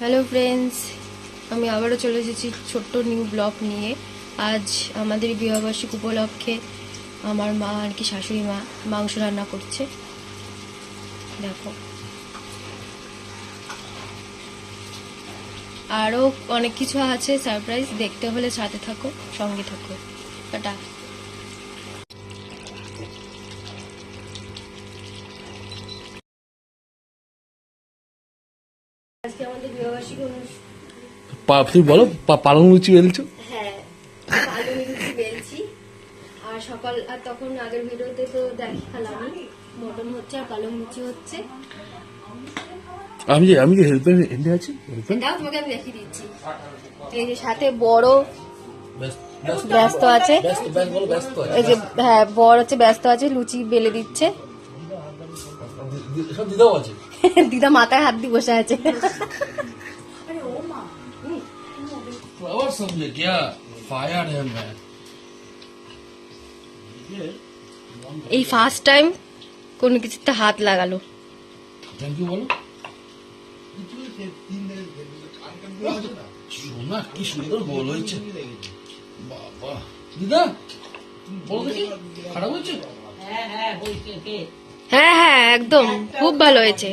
Hello friends আমি আবারও চলে এসেছি ছোট্ট নিউ ব্লগ নিয়ে। আজ আমাদের বিবাহবার্ষিক উপলক্ষে আমার মা আর কি শাশুড়ি মা মাংস রান্না করছে। দেখো। আরও অনেক কিছু আছে সারপ্রাইজ দেখতে হলে সাথে থাকো, সঙ্গে থাকো। টাটা। আজকে আমাদের বিবাহবার্ষিক অনুষ্ঠান। তুমি বলো পালং লুচি বেলছো? হ্যাঁ লুচি বেলছি। আর সকাল আর তখন আগের ভিডিওতে তো দেখালামই মটন হচ্ছে আর পালং লুচি হচ্ছে। আমি যে আমি যে হেল্পের এন্ডে আছি? দাও তোমাকে আমি দেখিয়ে দিচ্ছি। এই যে সাথে বড় ব্যস্ত আছে। এই যে হ্যাঁ বড় হচ্ছে ব্যস্ত আছে লুচি বেলে দিচ্ছে। সব দিদাও আছে দিদা মাথায় হাত দিয়ে বসে আছে फ्लावर समझे क्या फायर है मैं এই ফার্স্ট টাইম কোনো কিছুতে হাত লাগালো থ্যাংক ইউ বলো সোনা কি সুন্দর গোল হয়েছে বাবা দিদা বলো দেখি খারাপ হয়েছে হ্যাঁ হ্যাঁ একদম। খুব ভালো হয়েছে।